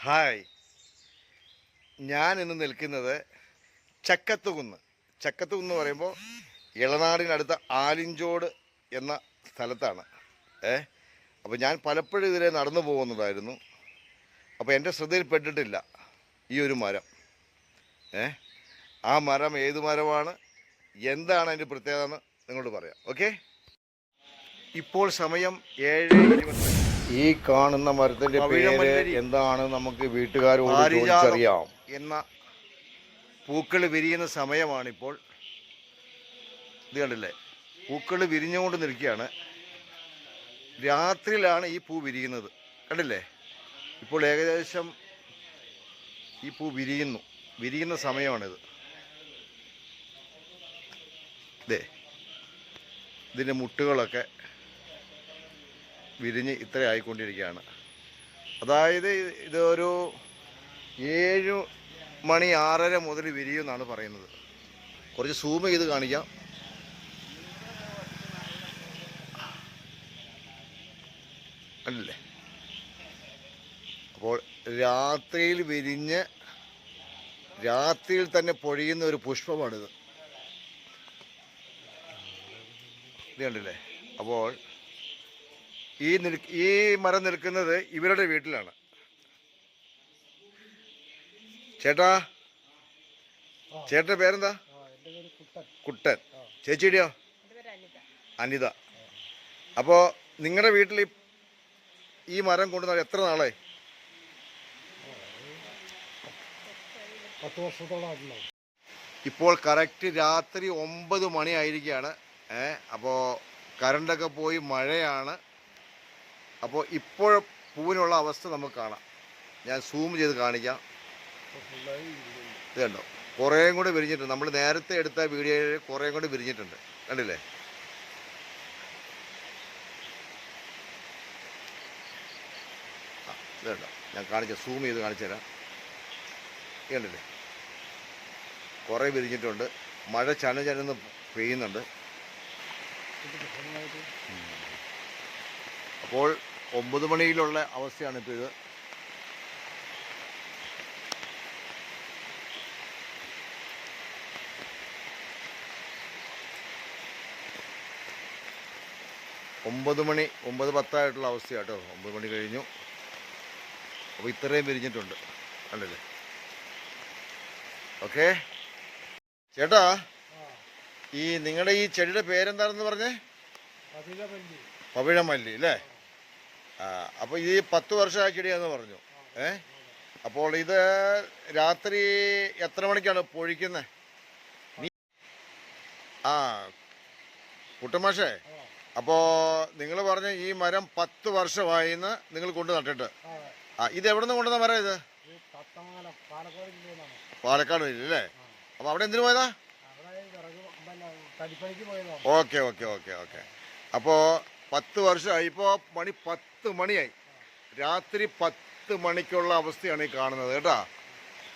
Hi. ഞാൻ ഇന്ന് നിൽക്കുന്നത് ചക്കത്തുകുന്ന്. ചക്കത്തുകുന്ന് പറയുമ്പോൾ ഇളനാടിനടുത്ത ആലിഞ്ചോട് എന്ന സ്ഥലത്താണ്. ഏ? അപ്പോൾ ഞാൻ പലപ്പോഴും ഇതിലെ നടന്നു പോകുന്നതായിരുന്നു. അപ്പോൾ എന്റെ ശ്രദ്ധയിൽപ്പെട്ടിട്ടില്ല ഈ ഒരു മരം. ഏ? ആ മരം ഏത് മരമാണ്? എന്താണ് അതിന്റെ പ്രത്യേകത എന്ന് നിങ്ങളോട് പറയാം. ഓക്കെ? ഇപ്പോൾ സമയം ഏഴ് ഇരുപത്തി ഈ കാണുന്ന മരത്തിന്റെ പേര് എന്താണ് നമുക്ക് വീട്ടുകാരോട് ചോദിച്ചറിയാം. എന്ന പൂക്കൾ വിരിയുന്ന സമയമാണിപ്പോൾ. ഇത് കണ്ടില്ലേ? പൂക്കൾ വിരിഞ്ഞുകൊണ്ട് നിൽക്കുകയാണ്. രാത്രിയിലാണ് ഈ പൂ വിരിയുന്നത്. കണ്ടില്ലേ? ഇപ്പോൾ ഏകദേശം ഈ പൂ വിരിയുന്നു. വിരിയുന്ന സമയമാണിത്. ഇതേ ഇതിന്റെ മുട്ടുകളൊക്കെ വിരിഞ്ഞ് ഇത്ര ആയിക്കൊണ്ടിരിക്കുകയാണ്. അതായത് ഇതൊരു ഏഴ് മണി ആറര മുതൽ വിരിയുമെന്നാണ് പറയുന്നത്. കുറച്ച് സൂം ചെയ്ത് കാണിക്കാം. അല്ലേ? അപ്പോൾ രാത്രിയിൽ വിരിഞ്ഞ് രാത്രിയിൽ തന്നെ പൊഴിയുന്ന ഒരു പുഷ്പമാണിത്. ഇത് കണ്ടില്ലേ? അപ്പോൾ ഈ നിൽ ഈ മരം നിൽക്കുന്നത് ഇവരുടെ വീട്ടിലാണ്. ചേട്ടാ ചേട്ടന്റെ പേരെന്താ? കുട്ടൻ. ചേച്ചിയുടെയോ? അനിത. അപ്പോൾ നിങ്ങളുടെ വീട്ടിൽ ഈ- മരം കൊണ്ടുവന്ന എത്ര നാളായി? ഇപ്പോൾ കറക്റ്റ് രാത്രി ഒമ്പത് മണി ആയിരിക്കുകയാണ് ഏ അപ്പോൾ കറണ്ടൊക്കെ പോയി മഴയാണ്. അപ്പോൾ ഇപ്പോൾ പൂവിനുള്ള അവസ്ഥ നമുക്ക് കാണാം. ഞാൻ സൂം ചെയ്ത് കാണിക്കാം. ഇത് കണ്ടോ? കുറേയും കൂടെ വിരിഞ്ഞിട്ടുണ്ട്. നമ്മൾ നേരത്തെ എടുത്ത വീഡിയോയിൽ കുറേയും കൂടെ വിരിഞ്ഞിട്ടുണ്ട്. കണ്ടില്ലേ? ആ, ഇത് കണ്ടോ? ഞാൻ കാണിച്ച സൂം ചെയ്ത് കാണിച്ചു തരാം. കണ്ടില്ലേ? കുറേ വിരിഞ്ഞിട്ടുണ്ട്. മഴ ചന ചനന്ന് പെയ്യുന്നുണ്ട്. അപ്പോൾ ഒമ്പത് മണിയിലുള്ള അവസ്ഥയാണ് ഇപ്പോൾ ഇത്. ഒമ്പത് മണി ഒമ്പത് പത്തായിട്ടുള്ള അവസ്ഥയാട്ടോ. ഒമ്പത് മണി കഴിഞ്ഞു. അപ്പോൾ ഇത്രയും വിരിഞ്ഞിട്ടുണ്ട്. കണ്ടില്ലേ? ഓക്കെ. ചേട്ടാ ഈ നിങ്ങളുടെ ഈ ചെടിയുടെ പേരെന്താണെന്ന് പറഞ്ഞേ? പവിഴമല്ലി അല്ലേ? അപ്പോൾ ഈ പത്ത് വർഷമായ ചെടിയാന്ന് പറഞ്ഞു. ഏ? അപ്പോൾ ഇത് രാത്രി എത്ര മണിക്കാണ് പൊഴിക്കുന്നത് നീ ആ കുട്ടമാഷേ അപ്പോൾ നിങ്ങൾ പറഞ്ഞ ഈ മരം പത്ത് വർഷമായിന്ന് നിങ്ങൾ കൊണ്ട് നട്ടിട്ട്. ആ ഇത് എവിടെ നിന്ന് കൊണ്ടുവന്ന മരം ഇത്? പാലക്കാട് ജില്ല അല്ലേ? അപ്പോൾ അവിടെ എന്തിനു പോയതാ? Okay okay okay okay. അപ്പോൾ പത്ത് വർഷമായി. ഇപ്പോൾ മണി പത്ത് മണിയായി. രാത്രി പത്ത് മണിക്കുള്ള അവസ്ഥയാണ് ഈ കാണുന്നത് കേട്ടാ.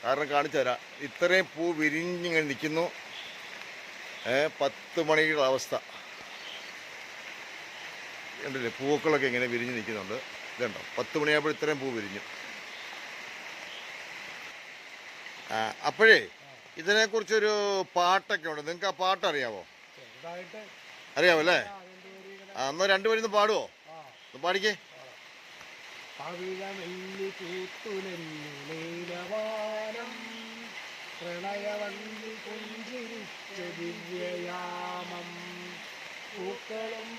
കാരണം കാണിച്ചു തരാം. ഇത്രയും പൂ വിരിഞ്ഞിങ്ങനെ നിൽക്കുന്നു. പത്ത് മണിയുടെ അവസ്ഥ. ഉണ്ടല്ലേ പൂക്കളൊക്കെ ഇങ്ങനെ വിരിഞ്ഞ് നിൽക്കുന്നുണ്ട്. ഇതുണ്ടോ? പത്ത് മണിയാകുമ്പോൾ ഇത്രയും പൂ വിരിഞ്ഞു. അപ്പോഴേ ഇതിനെക്കുറിച്ചൊരു പാട്ടൊക്കെ ഉണ്ട്. നിങ്ങൾക്ക് ആ പാട്ട് അറിയാവോ അറിയാമല്ലേ അല്ലേ ആ, എന്നാൽ രണ്ടുപേരും ഒന്ന് പാടുവോ? ഒന്ന് പാടിക്കേ. പവിഴമെല്ലി പൂത്തുലഞ്ഞു നീലവാനം പ്രണയവല്ലി പുഞ്ചിരിച്ച ദിവ്യയാമം. പൂക്കളും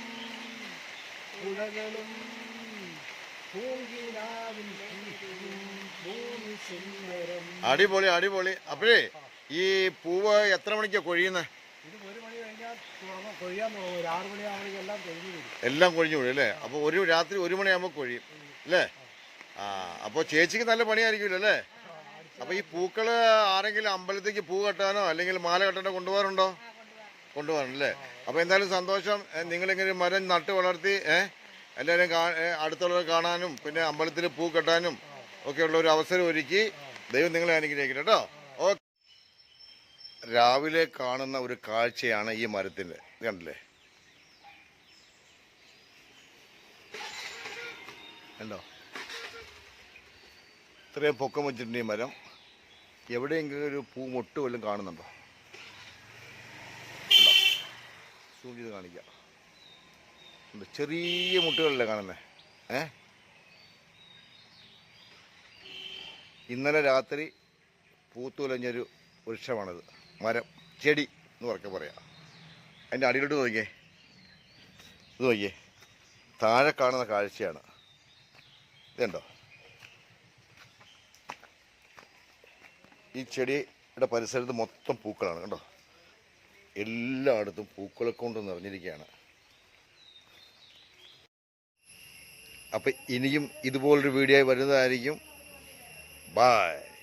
പുഴകളും അടിപൊളി അടിപൊളി. അപ്പോഴേ ഈ പൂവ് എത്ര മണിക്കാണ് കൊഴിയുന്നത് എല്ലാം കൊഴിഞ്ഞു വിടും അല്ലേ? അപ്പോൾ ഒരു രാത്രി ഒരു മണിയാകുമ്പോൾ കൊഴിയും അല്ലേ? ആ അപ്പോൾ ചേച്ചിക്ക് നല്ല പണിയായിരിക്കുമല്ലോ അല്ലേ? അപ്പോൾ ഈ പൂക്കൾ ആരെങ്കിലും അമ്പലത്തേക്ക് പൂ കെട്ടാനോ അല്ലെങ്കിൽ മാല കെട്ടാനോ കൊണ്ടുപോകാറുണ്ടോ? കൊണ്ടുപോകാറുണ്ടല്ലേ അപ്പോൾ എന്തായാലും സന്തോഷം. നിങ്ങളിങ്ങനെ ഒരു മരം നട്ട് വളർത്തി ഏഹ് എല്ലാവരും അടുത്തുള്ളവർ കാണാനും പിന്നെ അമ്പലത്തിൽ പൂ കെട്ടാനും ഒക്കെയുള്ള ഒരു അവസരം ഒരുക്കി ദൈവം നിങ്ങളെ അനുഗ്രഹിക്കട്ടെ കേട്ടോ? രാവിലെ കാണുന്ന ഒരു കാഴ്ചയാണ് ഈ മരത്തിന്റെ കണ്ടില്ലേ? കണ്ടോ? ഇത്രയും പൊക്കം വെച്ചിട്ടുണ്ട് ഈ മരം. എവിടെയെങ്കിലും ഒരു പൂ മൊട്ട് വല്ലതും കാണുന്നുണ്ടോ? സൂം ചെയ്ത് കാണിക്കാം. ചെറിയ മുട്ടുകളല്ലേ കാണുന്നത് ഏ? ഇന്നലെ രാത്രി പൂത്തുലഞ്ഞൊരു വൃക്ഷമാണിത്. മരം ചെടി എന്ന് പറക്കെ പറയാം. അതിന്റെ അടിയിലോട്ട് നോക്കിയേ. ഇത് നോക്കിയേ. താഴെ കാണുന്ന കാഴ്ചയാണ്. ഇതുണ്ടോ ഈ ചെടിയുടെ പരിസരത്ത് മൊത്തം പൂക്കളാണ് കണ്ടോ? എല്ലായിടത്തും പൂക്കളെ കൊണ്ട് നിറഞ്ഞിരിക്കുകയാണ്. അപ്പം ഇനിയും ഇതുപോലൊരു വീഡിയോ വരുന്നതായിരിക്കും. ബായ്